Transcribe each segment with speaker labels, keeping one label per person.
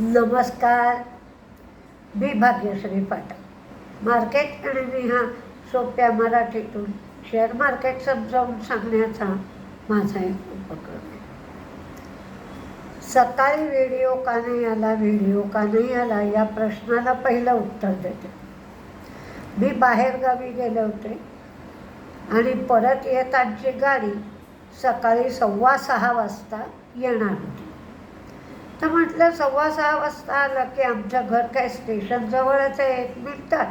Speaker 1: नमस्कार. मी भाग्यश्री पाठक मार्केट आणि मी हा सोप्या मराठीतून शेअर मार्केट समजावून सांगण्याचा माझा एक उपक्रम आहे. सकाळी व्हिडिओ का नाही आला व्हिडिओ का नाही आला या प्रश्नाला पहिलं उत्तर देते. मी बाहेरगावी गेले होते आणि परत येताची गाडी सकाळी सव्वा सहा वाजता येणार होती. तर म्हटलं सव्वा सहा वाजता आलं की आमचं घर काय स्टेशनजवळच आहे एक मिनटात.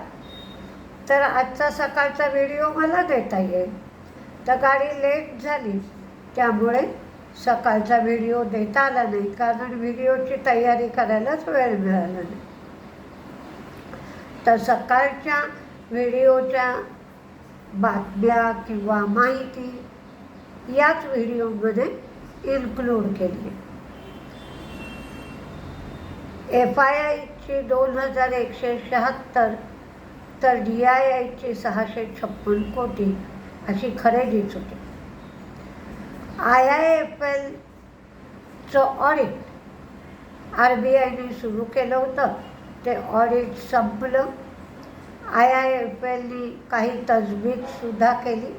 Speaker 1: तर आजचा सकाळचा व्हिडिओ मला देता येईल. तर गाडी लेट झाली. त्यामुळे सकाळचा व्हिडिओ देता आला नाही कारण व्हिडिओची तयारी करायलाच वेळ मिळाला नाही. तर सकाळच्या व्हिडिओच्या बातम्या किंवा माहिती याच व्हिडिओमध्ये इन्क्लूड केली. एफ आय आयची दोन हजार एकशे शहात्तर तर डी आय आयची सहाशे छप्पन कोटी अशी खरेदीच होती. आय आय एफ एलचं ऑडिट आर बी आयने सुरू केलं होतं. ते ऑडिट संपलं. आय आय एफ एलनी काही तजवीजसुद्धा केली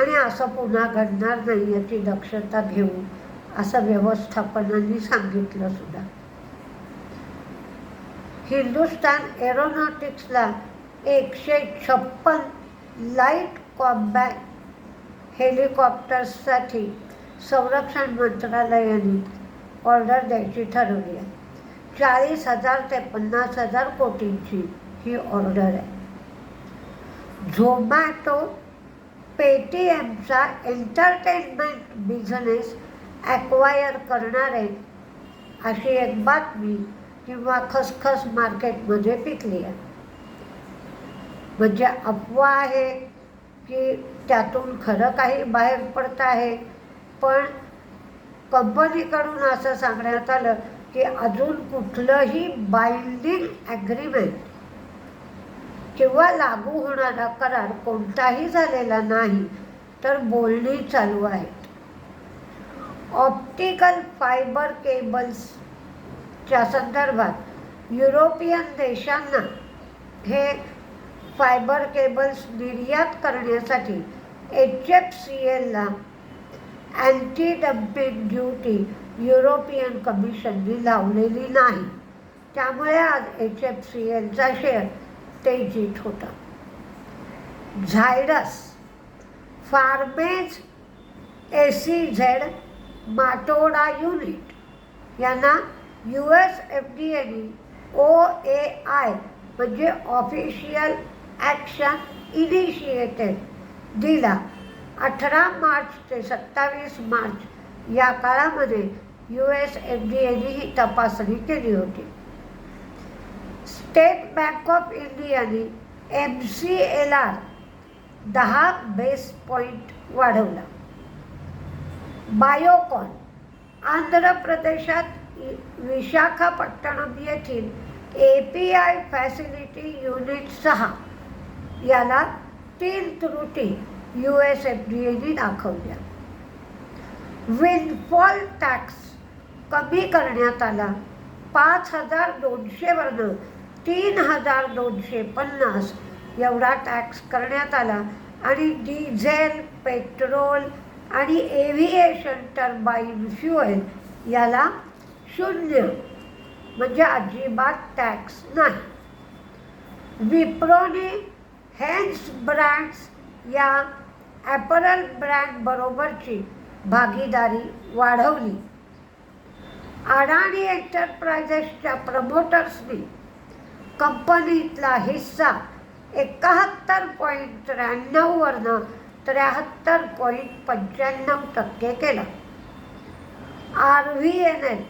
Speaker 1: आणि असं पुन्हा घडणार नाही याची दक्षता घेऊ असं व्यवस्थापनाने सांगितलं सुद्धा. हिंदुस्तान एरोनॉटिक्सला एकशे छप्पन लाइट कॉम्बॅट हेलिकॉप्टर्ससाठी संरक्षण मंत्रालयाने ऑर्डर द्यायची ठरवली आहे. चाळीस हजार ते पन्नास हजार कोटींची ही ऑर्डर आहे. झोमॅटो पेटीएमचा एंटरटेनमेंट बिझनेस ॲक्वायर करणार आहे अशी एक बातमी किंवा खसखस मार्केटमध्ये पिकली आहे. म्हणजे अफवा आहे की त्यातून खरं काही बाहेर पडतं आहे. पण कंपनीकडून असं सांगण्यात आलं की अजून कुठलंही बाइंडिंग ॲग्रीमेंट किंवा लागू होणारा करार कोणताही झालेला नाही तर बोलणी चालू आहेत ऑप्टिकल फायबर केबल्स च्या संदर्भात युरोपियन देशांना हे फायबर केबल्स निर्यात करण्यासाठी एच एफ सी एलला अँटी डम्पिंग ड्युटी युरोपियन कमिशननी लावलेली नाही. त्यामुळे आज एच एफ सी एलचा शेअर तेजीत होता. Zydus फार्मेज A C Z Matoda unit यांना यू एस एफ डी एनी ओ ए आय म्हणजे ऑफिशियल ॲक्शन इनिशिएटेड. दिला. अठरा मार्च ते सत्तावीस मार्च या काळामध्ये यू एस एफ डी एने ही तपासणी केली होती. स्टेट बँक ऑफ इंडियाने एम सी एल आर दहा बेस पॉईंट वाढवला. बायोकॉन आंध्र प्रदेशात विशाखापट्टणम येथील A P I facility unit सहा. याला तीन त्रुटी यू एस एफ डी एने दाखवल्या. विनफॉल टॅक्स कमी करण्यात आला. पाच हजार दोनशेवरनं तीन हजार दोनशे पन्नास एवढा टॅक्स करण्यात आला. आणि डिझेल पेट्रोल आणि एव्हिएशन टर्बाईन फ्युएल याला शून्य. म्हणजे अजिबात टॅक्स नाही. विप्रोने हेन्स ब्रँड्स या ॲपरल ब्रँडबरोबरची भागीदारी वाढवली. अडाणी एंटरप्राइजेसच्या प्रमोटर्सनी कंपनीतला हिस्सा एकाहत्तर पॉईंट त्र्याण्णववरनं त्र्याहत्तर पॉईंट पंच्याण्णव टक्के केला. R V N L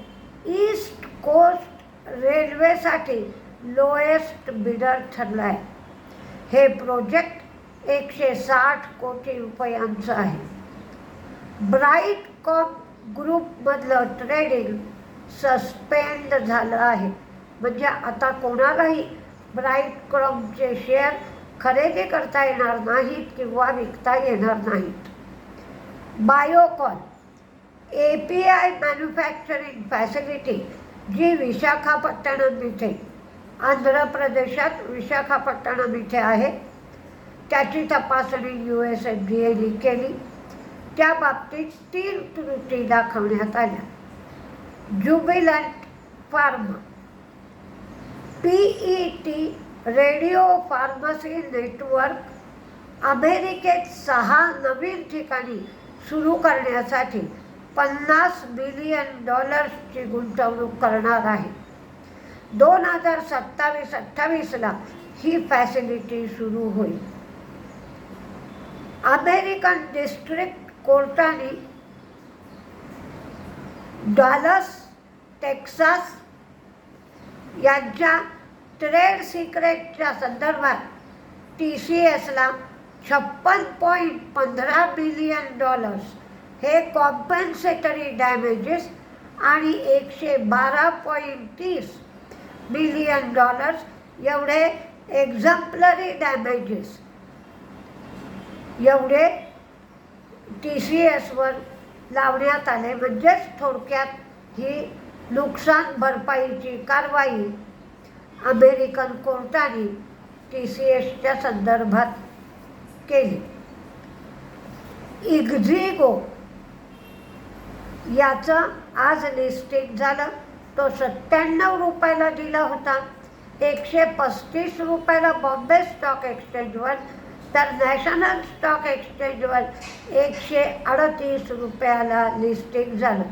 Speaker 1: east coast रेल्वेसाठी लोएस्ट बिडर ठरलं आहे हे प्रोजेक्ट एकशे साठ कोटी रुपयांचं आहे. ब्राईट कॉप ग्रुपमधलं ट्रेडिंग सस्पेंड झालं आहे. म्हणजे आता कोणालाही ब्राईट क्रॉमचे शेअर खरेदी करता येणार नाहीत किंवा विकता येणार नाहीत. Biocon A P I manufacturing facility जी विशाखापट्टणम इथे आंध्र प्रदेशात विशाखापट्टणम इथे आहे. त्याची तपासणी यू एस एफ डी एने केली. त्या बाबतीत तीन त्रुटी दाखवण्यात आल्या. Jubilant pharma P E T radio pharmacy network अमेरिकेत सहा नवीन ठिकाणी सुरू करण्यासाठी पन्नास बिलियन डॉलर्सची गुंतवणूक करणार आहे. दोन हजार सत्तावीस अठ्ठावीसला ही फॅसिलिटी सुरू होईल. अमेरिकन डिस्ट्रिक्ट कोर्टाने डॉलस टेक्सास यांच्या ट्रेड सिक्रेटच्या संदर्भात टी सी एसला छप्पन पॉईंट पंधरा बिलियन डॉलर्स हे कॉम्पन्सेटरी डॅमेजेस आणि एकशे बारा पॉईंट तीस बिलियन डॉलर्स एवढे एक्झम्पलरी डॅमेजेस एवढे टी सी एसवर लावण्यात आले. म्हणजेच थोडक्यात ही नुकसान भरपाईची कारवाई अमेरिकन कोर्टाने टी सी एसच्या संदर्भात केली. इग्झिगो याचं आज लिस्टिंग झालं. तो सत्त्याण्णव रुपयाला दिला होता. एकशे पस्तीस रुपयाला बॉम्बे स्टॉक एक्सचेंजवर तर नॅशनल स्टॉक एक्सचेंजवर एकशे अडतीस रुपयाला लिस्टिंग झालं.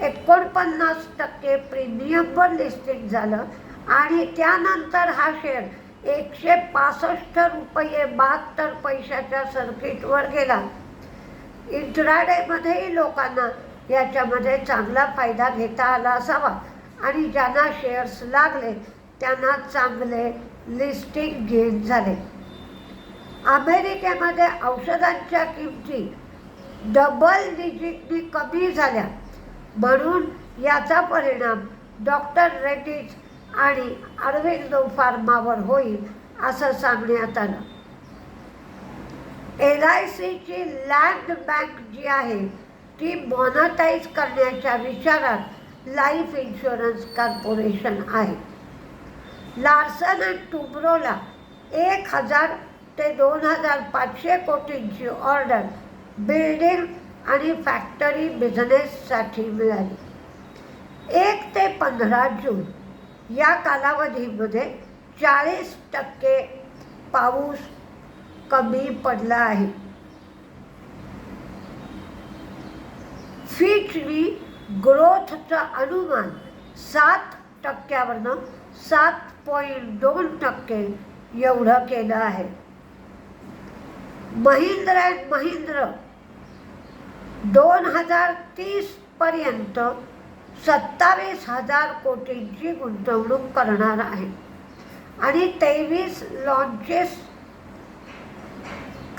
Speaker 1: एकोणपन्नास टक्के प्रीमियमवर लिस्टिंग झालं. आणि त्यानंतर हा शेअर एकशे पासष्ट रुपये बहात्तर पैशाच्या सर्किटवर गेला. इंट्राडेमध्येही लोकांना याच्यामध्ये चांगला फायदा घेता आला असावा. आणि ज्यांना शेअर्स लागले त्यांना चांगले लिस्टिंग गेन झाले. अमेरिकेमध्ये औषधांच्या किमती डबल डिजिटनी कमी झाल्या. म्हणून याचा परिणाम डॉक्टर रेड्डीज आणि अरविंदो फार्मावर होईल असं सांगण्यात आलं. एल आय सीची लँड बँक जी आहे ती मॉनटाईज करण्याच्या विचारात लाईफ इन्शुरन्स कॉर्पोरेशन आहे. लार्सन अँड टुब्रोला एक हजार ते दोन हजार पाचशे कोटींची ऑर्डर बिल्डिंग आणि फॅक्टरी बिझनेससाठी मिळाली. एक ते पंधरा जून या कालावधीमध्ये चाळीस टक्के पाऊस कमी पडला आहे. फीटली ग्रोथचं अनुमान सात टक्क्यावरनं सात पॉईंट दोन टक्के एवढं केलं आहे. महिंद्र अँड महिंद्र दोन हजार तीसपर्यंत सत्तावीस हजार कोटींची गुंतवणूक करणार आहे आणि तेवीस लॉन्चेस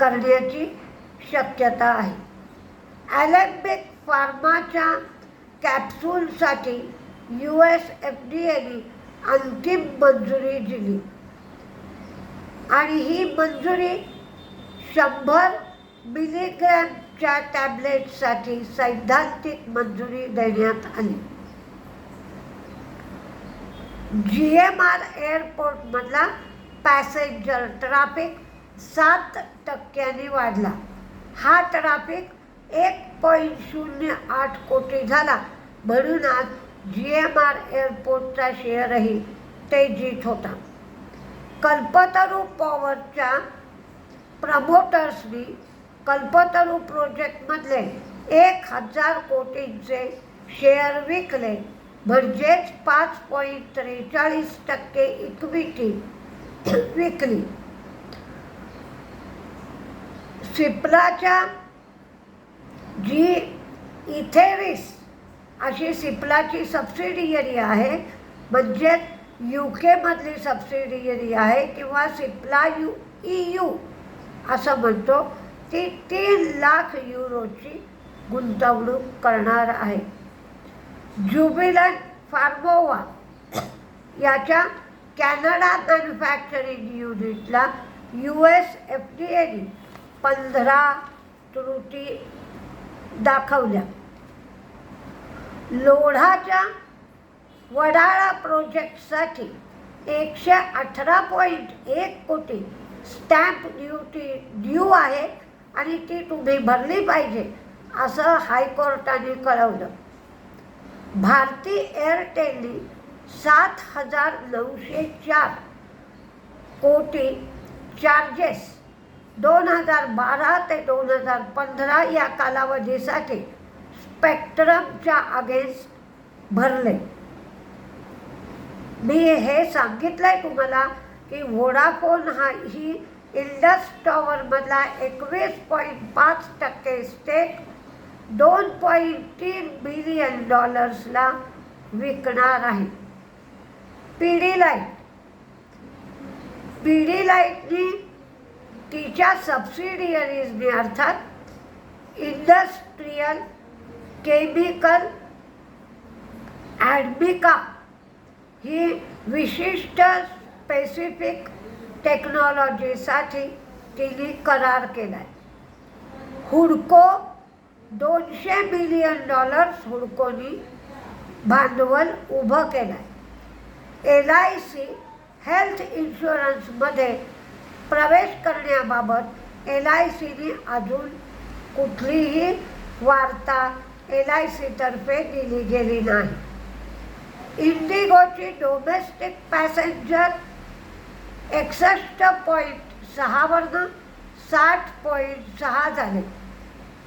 Speaker 1: करण्याची शक्यता आहे. ॲलेम्बिक फार्माच्या कॅप्सूलसाठी यू एस एफ डी एने अंतिम मंजुरी दिली. आणि ही मंजुरी शंभर मिलीग्रॅमच्या टॅबलेटसाठी सैद्धांतिक मंजुरी देण्यात आली. जी एम आर एअरपोर्टमधला पॅसेंजर ट्राफिक सात टक्क्यांनी वाढला. हा ट्राफिक एक पॉईंट शून्य आठ कोटी झाला. म्हणून आज जी एम आर एअरपोर्टचा शेअरही तेजीत होता. कल्पतरू पॉवरच्या प्रमोटर्सनी कल्पतरू प्रोजेक्टमधले एक हजार कोटींचे शेअर विकले. म्हणजेच पाच पॉईंट त्रेचाळीस टक्के इक्विटी विकली. सिप्लाच्या जी इथेरिस अशी सिप्लाची सबसिडियरी आहे म्हणजेच यू केमधली सबसिडियरी आहे किंवा सिप्ला यू ई यू असं म्हणतो ती तीन लाख युरोची गुंतवणूक करणार आहे. ज्युबिलंट फार्मोवा याच्या कॅनडा मॅन्युफॅक्चरिंग युनिटला यू एस एफ डी एने पंधरा त्रुटी दाखवल्या. लोढाच्या वडाळा प्रोजेक्टसाठी एकशे अठरा पॉईंट एक कोटी स्टॅम्प ड्युटी ड्यू आहे आणि ती तुम्ही भरली पाहिजे असं हायकोर्टाने कळवलं. भारती एअरटेलने सात हजार नऊशे चार कोटी चार्जेस दोन हजार बारा ते दोन हजार पंधरा या कालावधीसाठी स्पेक्ट्रमच्या अगेन्स्ट भरले. मी हे सांगितलंय तुम्हाला की वोडाफोन हा ही इंडस टॉवरमधला एकवीस पॉईंट पाच टक्के स्टेक दोन पॉईंट तीन बिलियन डॉलर्सला विकणार आहे. P D light. P D लाईटनी तिच्या सबसिडियरीजने अर्थात इंडस्ट्रीयल केमिकल ॲडमिका ही विशिष्ट स्पेसिफिक टेक्नॉलॉजीसाठी तिने करार केला आहे हुडको दोनशे मिलियन डॉलर्स हुडकोनी भांडवल उभं केलं आहे एल आय सी हेल्थ इन्शुरन्समध्ये प्रवेश करण्याबाबत एल आय सीने अजून कुठलीही वार्ता एल आय सीतर्फे दिली गेली नाही. इंडिगोची डोमेस्टिक पॅसेंजर एकसष्ट पॉईंट सहावरनं साठ पॉईंट सहा झाले.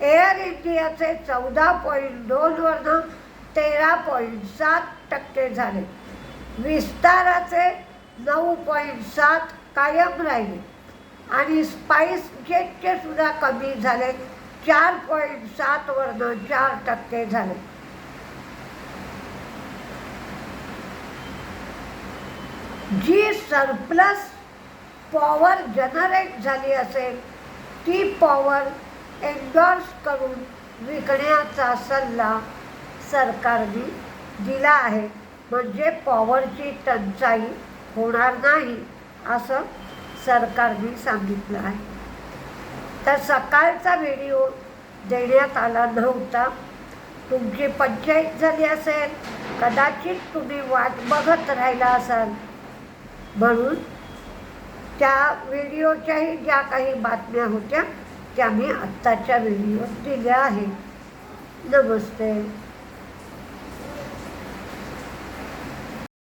Speaker 1: एअर इंडियाचे चौदा पॉईंट दोनवरनं तेरा पॉईंट सात टक्के झाले. विस्ताराचे नऊ पॉईंट सात कायम राहिले. आणि स्पाईस जेटचे सुद्धा कमी झाले. चार पॉईंट सात वर्ग चार टक्के झाले. जी सरप्लस पॉवर जनरेट झाली असेल ती पॉवर एन्डॉर्स करून विकण्याचा सल्ला सरकारने दिला आहे. म्हणजे पॉवरची टंचाई होणार नाही असं सरकारने सांगितलं आहे. तर सकाळचा व्हिडिओ देण्यात आला नव्हता. तुमची पंचायत झाली असेल कदाचित तुम्ही वाट बघत राहिला असाल. म्हणून त्या व्हिडिओच्याही ज्या काही बातम्या होत्या त्या मी आत्ताच्या व्हिडिओत दिल्या आहेत. नमस्ते.